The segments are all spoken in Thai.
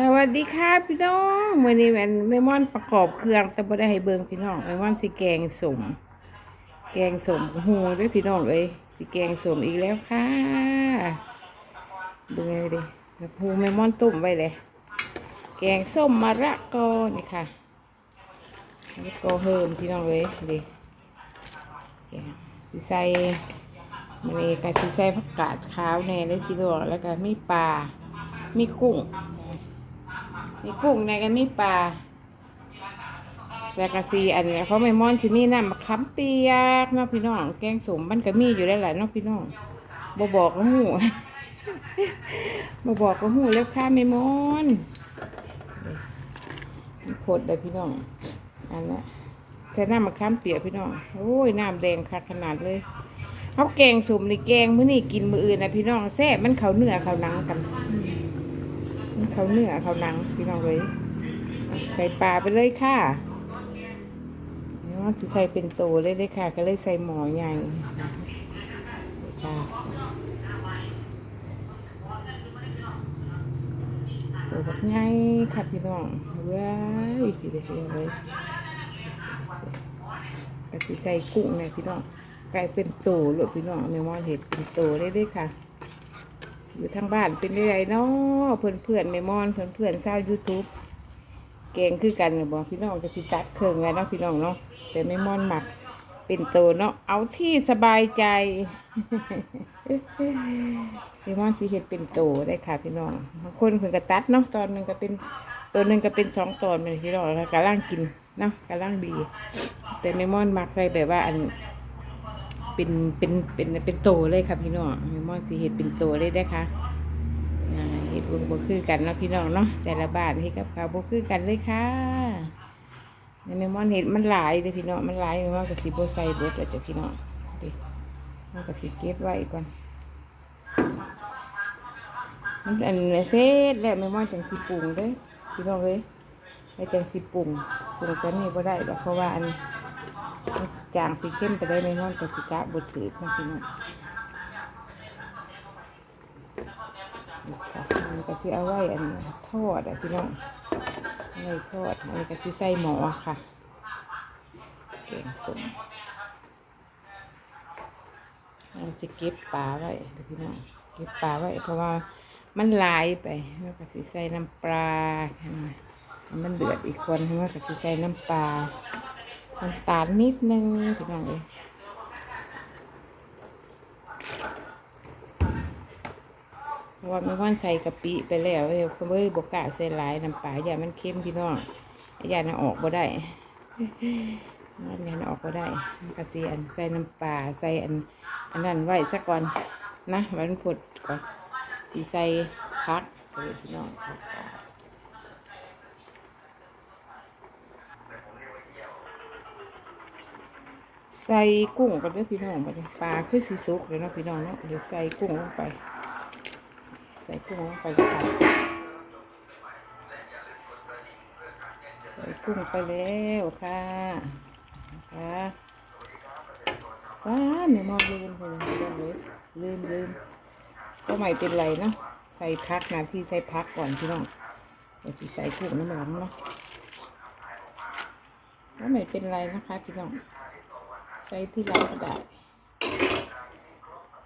สวัสดีค่ะพี่น้องวันนี้แม่นแม่ม่อนประกอบเครื่อง แต่บ่ได้ให้เบิ่งพี่น้องแม่ม่อนสิแกงสมแกงสมหูด้วยพี่น้องเอ้ยสิแกงสมอีกแล้วค่ะเบิ่งเลยดิแล้วหูแม่ม่อนต้มไว้เลย แกงส้มมะระกอนี่ค่ะมะระกอเฮิมพี่น้องเอ้ยดิสิใส่มันนี่ก็สิใส่ผักกาดขาวแน่เลยพี่น้องแล้วก็มีปลามีกุ้ง มีกุ้งในกันมีปลาแล้วก็สีอันนี้เขาไม่มอนสิมีน้ำมะขามเปียกเนาะพี่น้อง แกงสมมันก็มีอยู่แล้วแหละเนาะพี่น้องบอบอกก็หูบอบอกก็หูแล้วค่ะไม่มอนมีผดเลยพี่น้อง อันนั้นใช้น้ำมะขามเปียกพี่น้อง โอ้ยน้ำแดงคักขนาดเลยเขาแกงสมในแกงมื้อนี่กินมื้ออื่นนะพี่น้องแซ่บมันเขาเนื้อเขาหนังกัน เขาเนื้อเขาหนังพี่น้องเลยใส่ปลาไปเลยค่ะเดี๋ยวจะใส่เป็นโตเลยเลยค่ะ ก็เลยใส่หมอใหญ่ค่ะโอ้แบบง่ายค่ะพี่น้องว้ายพี่เด็กเลยก็สิใส่กุ้งเนี่ยพี่น้องกลายเป็นโตเลยพี่น้องไม่มอนเห็ดเป็นโตเลยเลยค่ะ อยู่ทางบ้านเป็นไงเนาะเพื่อนเพื่อนไม่มอนเพื่อนเพื่อนๆชายูทูบเก่งคือกันเนี่ยบอกพี่น้องก็สิตัดเครื่องไงเนาะพี่น้องเนาะแต่ไม่มอนหมักเป็นโตเนาะเอาที่สบายใจไม่มอนสิเห็ดเป็นโตได้ค่ะพี่น้องบางคนเพิ่นก็ตัดเนาะตอนหนึ่งก็เป็นตัวหนึ่งก็เป็นสองตอนเป็นพี่น้องแล้วกำลังกินเนาะกำลังดี แต่ไม่มอนหมักใส่แบบว่าอัน เป็นเป็นเป็นเป็นโตเลยค่ะพี่น้องเมมอนสีเห็ดเป็นโตเลยได้ค่ะเห็ดบ่บ่คือกันเนาะพี่น้องเนาะแต่ละบ้านเห็ดกับข้าวบ่คือกันเลยค่ะในเมมอนเห็ดมันหลายเลยพี่น้องมันหลายเมมอนกับสีโบใส่เบิดแล้วจ้ะพี่น้องดิมันกับสีเก็บไว้ก่อนมันอันนี้เสร็จแล้วเมมอนจังสีปรุงเด้อพี่น้องเลยไปจังสีปรุงปรุงกันนี่บ่ได้ดอกเพราะว่าอัน จางสีเข้มไปได้ไม่นอนกับสิกะบดถือนะพี่น้องค่ะมันก็สิเอาไว้อันทอดอะพี่น้องไว้ทอดอันนี้ก็สิใส่หมอค่ะเก่งสมอันสิเก็บปลาไว้เดี๋ยวพี่น้องเก็บปลาไว้เพราะว่ามันลายไปแล้วก็สิใส่น้ำปลาให้มันเดือดอีกคนแล้วก็สิใส่น้ำปลา น้ำตาลนิดนึงพี่น้องเลยเพราะว่าไม่ว่านใส่กะปิไปแล้วเออเมื่อบกกล้าใส่หลายน้ำปลาอย่ามันเค็มพี่น้องอย่าน่ะออกบ่ได้นอย่าน่ะออกบ่ได้กระเสียนใส่น้ำปลาใส่อันอันนั้นไว้สักก่อนนะว้มันผดก่อนสีใส่พักเลยพี่น้องผักกาด ใส่กุ้งกันเด้วยพี่น้องไปปลาคือสีสุกเลยเนาะพี่น้องเนาะเดี๋ยวใส่กุ้งลงไป ใส่กุ้งลงไปค่ะใส่กุ้งไปแล้วค่ะค่ะว้าไม่มองลืมเลยพี่น้องเลยลืมลืมก็ไม่เป็นไรเนาะใส่พักนะพี่ใส่พักก่อนพี่น้องเดี๋ยวสิใส่กุ้งน้ำหลังเนาะก็ไม่เป็นไรนะคะพี่น้อง ใส่ที่หลังก็ได้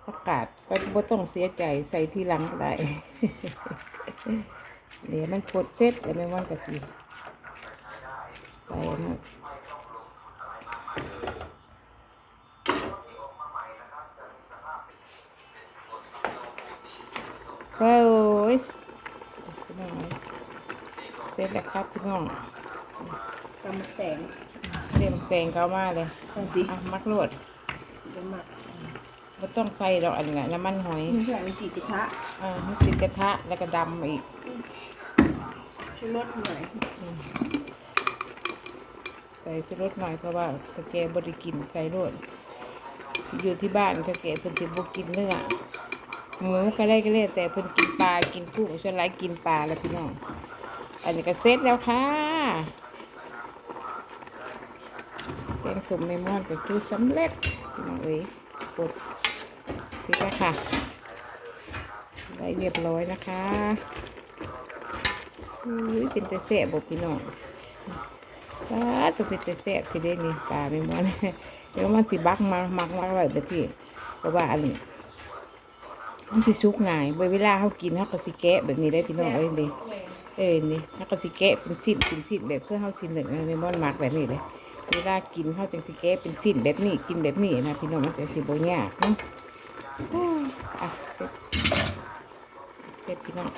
ประกาศก็บ่ต้องเสียใจใส่ที่หลังก็ได้เดี๋ยวมันโคตรเซ็ตแล้วไม่ว่านกะสิใส่นะว้าวโอ้ยเสร็จแล้วครับพี่น้องกำแต่ง เตรียมแปลงเข้ามาเลยเอาดิอะมักโลดจะหมักไม่ต้องใส่ดอกอันนี้น้ำมันหอยไม่ใช่มันจีกระทะอ่าให้ติดกระทะแล้วก็ดำอีกช่วยลดหน่อยใส่ชูรสหน่อยเพราะว่าสแกบริกินใส่โลดอยู่ที่บ้านสแกเพิ่นสิบ่กินเนื้อหมูก็ได้ก็ได้แต่เพิ่นกินปลากินกุ้งส่วนหลายกินปลาแล้วพี่น้องอันนี้ก็เสร็จแล้วค่ะ แกงสมเมมอนก็คือสำเร็จพี่น้องเอ้ยกดเสร็จแล้วค่ะ ได้เรียบร้อยนะคะอุ้ยเป็นแต่แสบบอกพี่น้องปลาจะเป็นแต่แสบทีเดียวนี่ปลาไม่มอนเดี๋ยวมันสิบักมามักมาไว้แบบที่เพราะว่าอันนี้มันสิสุกง่ายเวลาเขากินเขาก็สิแกะแบบนี้ได้พี่น้องเอ้ยเลยเอ้ยนี่เขาก็สิแกะเป็นสิ้นเป็นสิ้นแบบเพื่อเขาสิ้นหนึ่งไม่มอนมักแบบนี้เลย เวลากินเขาจังสิแก้เป็นสิ้นแบบนี้กินแบบนี้นะพี่น้องมันจะสิบ่ยากนะอะเสร็จเสร็จพี่น้อง